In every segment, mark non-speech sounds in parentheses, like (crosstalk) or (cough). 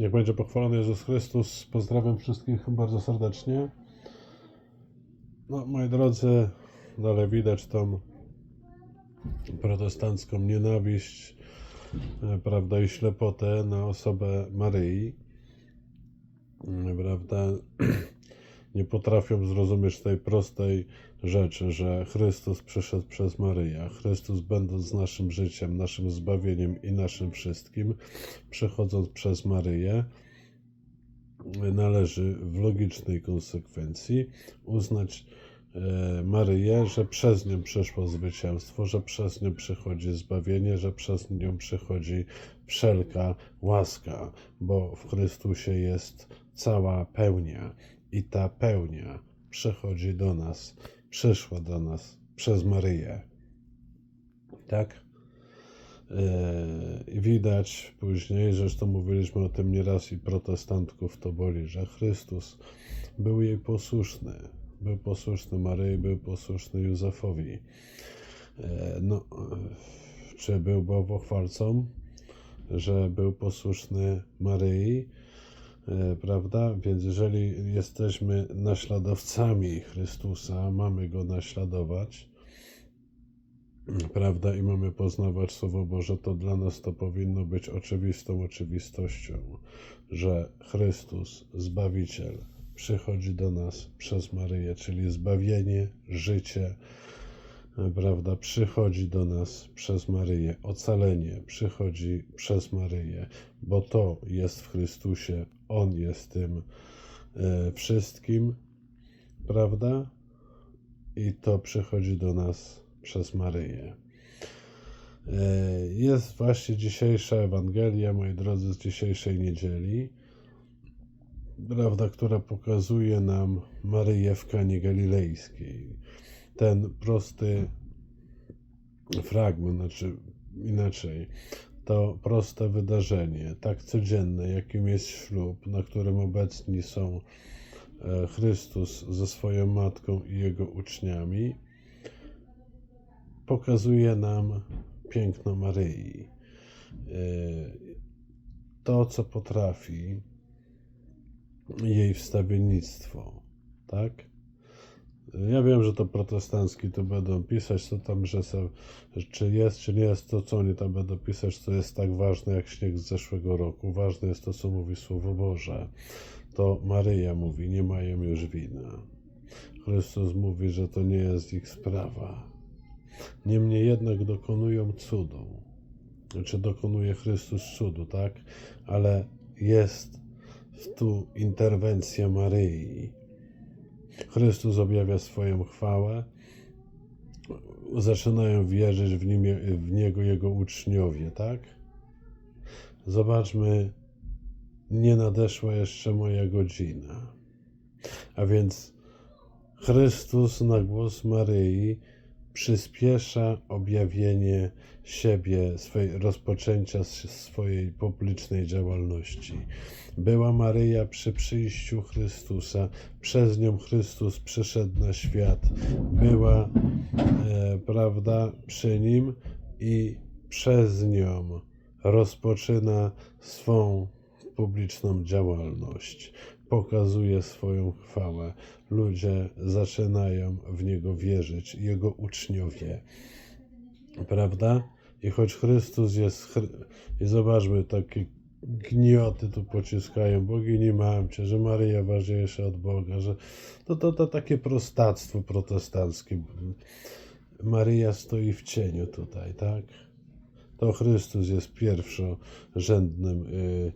Niech będzie pochwalony Jezus Chrystus. Pozdrawiam wszystkich bardzo serdecznie. No, moi drodzy, dalej widać tą protestancką nienawiść, e, prawda, i ślepotę na osobę Maryi. E, Prawda? (clears throat) Nie potrafią zrozumieć tej prostej rzeczy, że Chrystus przyszedł przez Maryję. Chrystus, będąc naszym życiem, naszym zbawieniem i naszym wszystkim, przechodząc przez Maryję, należy w logicznej konsekwencji uznać e, Maryję, że przez nią przyszło zwycięstwo, że przez nią przychodzi zbawienie, że przez nią przychodzi wszelka łaska, bo w Chrystusie jest cała pełnia i ta pełnia przychodzi do nas, przyszła do nas przez Maryję. Tak? Yy, widać później, zresztą mówiliśmy o tym nieraz i protestantków to boli, że Chrystus był jej posłuszny. Był posłuszny Maryi, był posłuszny Józefowi. Yy, No, czy był bałwochwalcą, że był posłuszny Maryi, prawda? Więc jeżeli jesteśmy naśladowcami Chrystusa, mamy go naśladować, prawda, i mamy poznawać Słowo Boże, to dla nas to powinno być oczywistą oczywistością, że Chrystus, Zbawiciel, przychodzi do nas przez Maryję, czyli zbawienie, życie, prawda, przychodzi do nas przez Maryję, ocalenie przychodzi przez Maryję, bo to jest w Chrystusie, On jest tym e, wszystkim, prawda, i to przychodzi do nas przez Maryję. E, Jest właśnie dzisiejsza Ewangelia, moi drodzy, z dzisiejszej niedzieli, prawda, która pokazuje nam Maryję w Kanie Galilejskiej. Ten prosty fragment, znaczy inaczej, to proste wydarzenie, tak codzienne, jakim jest ślub, na którym obecni są e, Chrystus ze swoją matką i jego uczniami, pokazuje nam piękno Maryi. E, To, co potrafi jej wstawiennictwo, tak? Ja wiem, że to protestancki tu będą pisać, co tam, że se, czy jest, czy nie jest to, co oni tam będą pisać, co jest tak ważne jak śnieg z zeszłego roku. Ważne jest to, co mówi Słowo Boże. To Maryja mówi, nie mają już wina. Chrystus mówi, że to nie jest ich sprawa. Niemniej jednak dokonują cudu. Znaczy dokonuje Chrystus cudu, tak? Ale jest tu interwencja Maryi. Chrystus objawia swoją chwałę. Zaczynają wierzyć w, nim, w Niego Jego uczniowie, tak? Zobaczmy, nie nadeszła jeszcze moja godzina. A więc Chrystus na głos Maryi przyspiesza objawienie siebie, swej, rozpoczęcia swojej publicznej działalności. Była Maryja przy przyjściu Chrystusa, przez nią Chrystus przyszedł na świat. Była, e, prawda, przy nim i przez nią rozpoczyna swą publiczną działalność. Pokazuje swoją chwałę. Ludzie zaczynają w niego wierzyć, jego uczniowie. Prawda? I choć Chrystus jest. I zobaczmy, takie gnioty tu pociskają. Bogini mamcie, że Maryja ważniejsza od Boga, że to, to, to takie prostactwo protestanckie. Maryja stoi w cieniu tutaj, tak? To Chrystus jest pierwszorzędnym. y,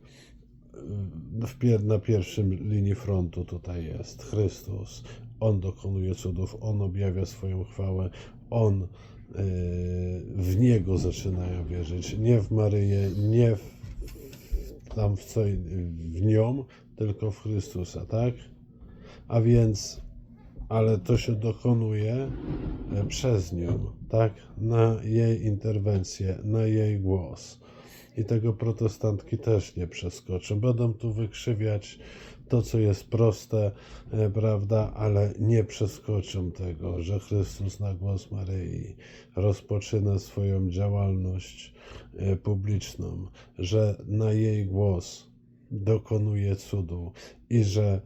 w na pierwszym linii frontu tutaj jest Chrystus. On dokonuje cudów, On objawia swoją chwałę, On y, w Niego zaczynają wierzyć. Nie w Maryję, nie w, tam w, co, w nią, tylko w Chrystusa, tak? A więc, ale to się dokonuje e, przez nią, tak? Na jej interwencję, na jej głos. I tego protestantki też nie przeskoczą. Będą tu wykrzywiać to, co jest proste, e, prawda, ale nie przeskoczą tego, że Chrystus na głos Maryi rozpoczyna swoją działalność e, publiczną, że na jej głos dokonuje cudu i że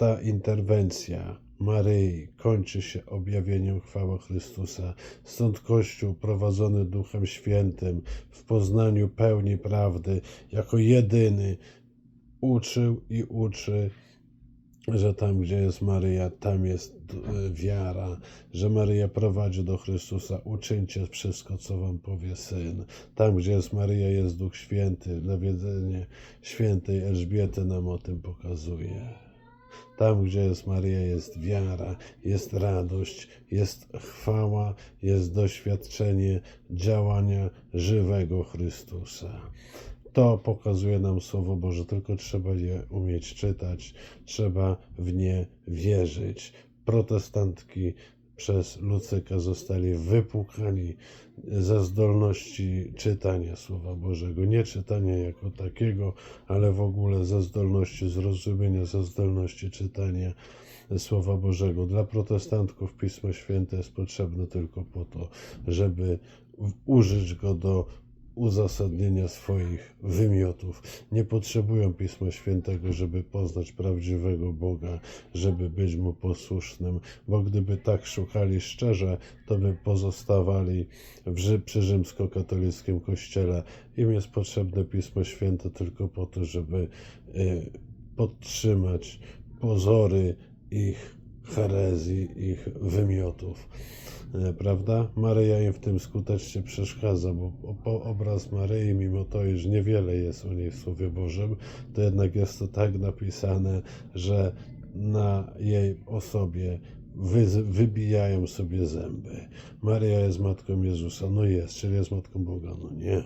ta interwencja Maryi kończy się objawieniem chwały Chrystusa. Stąd Kościół prowadzony Duchem Świętym w poznaniu pełni prawdy, jako jedyny uczył i uczy, że tam, gdzie jest Maryja, tam jest e, wiara, że Maryja prowadzi do Chrystusa. Uczyńcie wszystko, co wam powie Syn. Tam, gdzie jest Maryja, jest Duch Święty. Nawiedzenie świętej Elżbiety nam o tym pokazuje. Tam, gdzie jest Maryja, jest wiara, jest radość, jest chwała, jest doświadczenie działania żywego Chrystusa. To pokazuje nam Słowo Boże, tylko trzeba je umieć czytać, trzeba w nie wierzyć. Protestantki przez Lucyka zostali wypłukani ze zdolności czytania Słowa Bożego. Nie czytania jako takiego, ale w ogóle ze zdolności zrozumienia, ze zdolności czytania Słowa Bożego. Dla protestantków Pismo Święte jest potrzebne tylko po to, żeby użyć go do uzasadnienia swoich wymiotów. Nie potrzebują Pisma Świętego, żeby poznać prawdziwego Boga, żeby być Mu posłusznym, bo gdyby tak szukali szczerze, to by pozostawali w, Rzy- przy rzymskokatolickim kościele. Im jest potrzebne Pismo Święte tylko po to, żeby y, podtrzymać pozory ich herezji, ich wymiotów. E, Prawda? Maryja im w tym skutecznie przeszkadza, bo obraz Maryi, mimo to, iż niewiele jest o niej w Słowie Bożym, to jednak jest to tak napisane, że na jej osobie wy, wybijają sobie zęby. Maryja jest matką Jezusa. No jest, czyli jest matką Boga. No nie.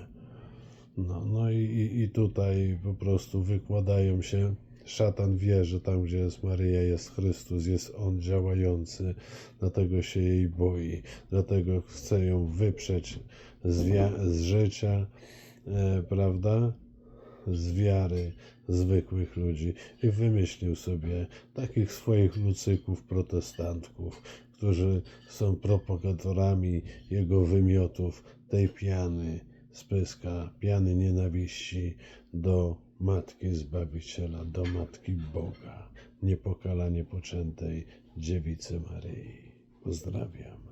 No, no i, i tutaj po prostu wykładają się. Szatan wie, że tam, gdzie jest Maryja, jest Chrystus, jest On działający, dlatego się jej boi, dlatego chce ją wyprzeć z, z życia, e, prawda? Z wiary zwykłych ludzi i wymyślił sobie takich swoich lucyków, protestantków, którzy są propagatorami jego wymiotów, tej piany z pyska, piany nienawiści do Matki Zbawiciela, do Matki Boga, niepokalanie poczętej Dziewicy Maryi. Pozdrawiam.